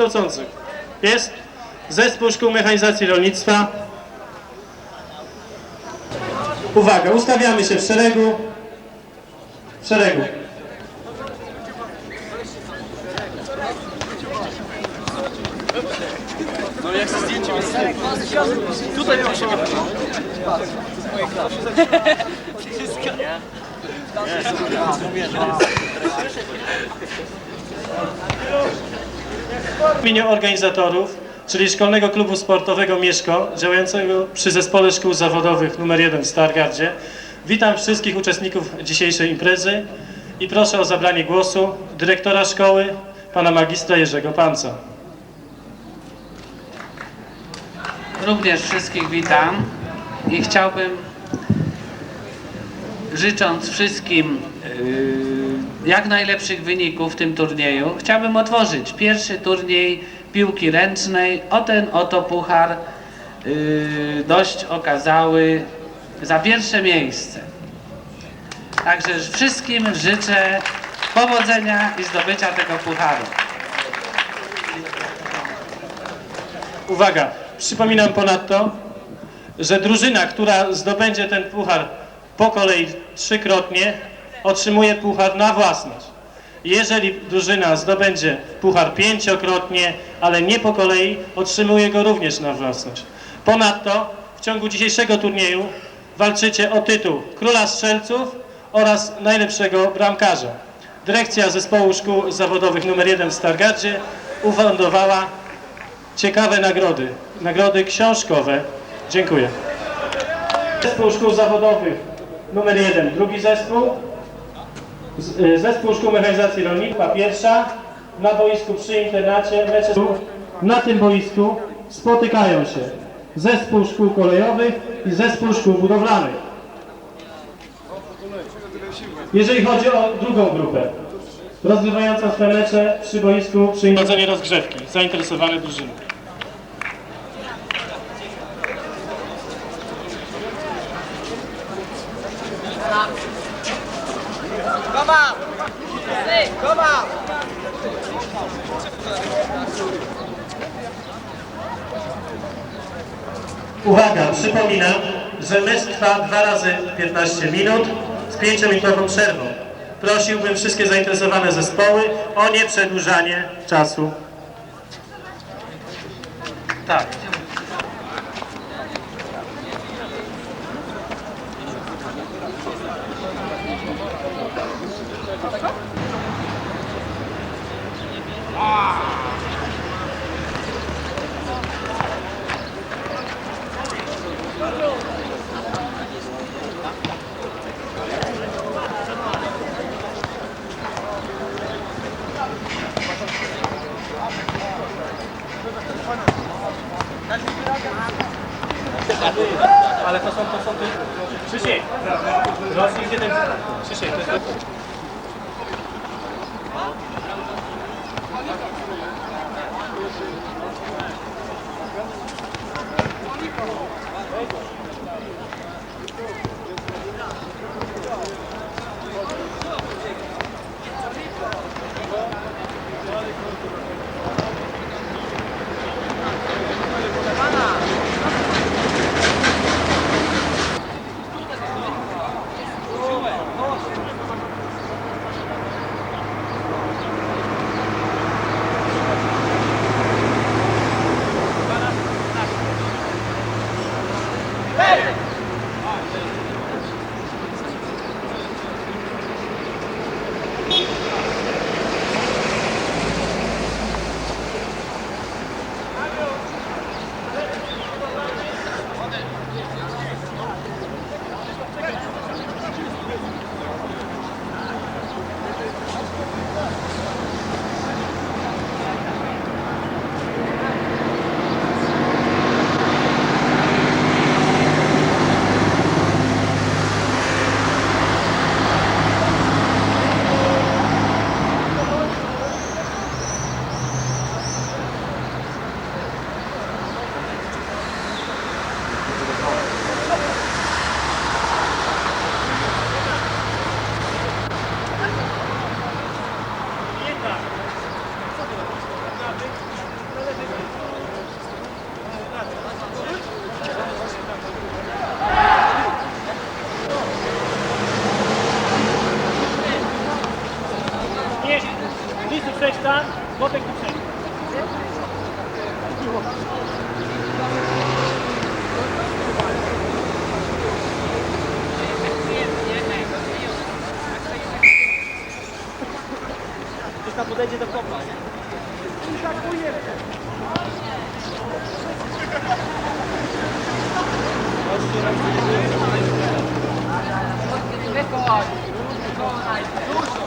kształcących. Jest Zespół Szkół Mechanizacji Rolnictwa. Uwaga, ustawiamy się w szeregu. W szeregu. W imieniu organizatorów, czyli Szkolnego Klubu Sportowego Mieszko, działającego przy Zespole Szkół Zawodowych nr 1 w Stargardzie, witam wszystkich uczestników dzisiejszej imprezy i proszę o zabranie głosu dyrektora szkoły, pana magistra Jerzego Panca. Również wszystkich witam i chciałbym, życząc wszystkim yy, jak najlepszych wyników w tym turnieju, chciałbym otworzyć pierwszy turniej piłki ręcznej o ten oto puchar yy, dość okazały za pierwsze miejsce. Także wszystkim życzę powodzenia i zdobycia tego pucharu. Uwaga, przypominam ponadto, że drużyna, która zdobędzie ten puchar po kolei trzykrotnie, otrzymuje puchar na własność. Jeżeli drużyna zdobędzie puchar pięciokrotnie, ale nie po kolei, otrzymuje go również na własność. Ponadto w ciągu dzisiejszego turnieju walczycie o tytuł Króla Strzelców oraz najlepszego bramkarza. Dyrekcja Zespołu Szkół Zawodowych nr 1 w Stargardzie ufundowała ciekawe nagrody, nagrody książkowe. Dziękuję. Zespół Szkół Zawodowych numer jeden, drugi zespół. Y, Zespół Szkół Mechanizacji Rolnictwa pierwsza. Na boisku przy internacie mecze na tym boisku spotykają się Zespół Szkół Kolejowych i Zespół Szkół Budowlanych. Jeżeli chodzi o drugą grupę, rozgrywającą swe mecze przy boisku przy prowadzenie rozgrzewki, zainteresowane drużyny. Uwaga, przypominam, że mecz trwa 2 razy 15 minut z 5-minutową przerwą. Prosiłbym wszystkie zainteresowane zespoły o nieprzedłużanie czasu. Tak. ale to są, to są te... Krzysiek, Rosji jest jeden... Krzysiek, to jest... będzie do kopania. Wychodź, wykonaj, dusz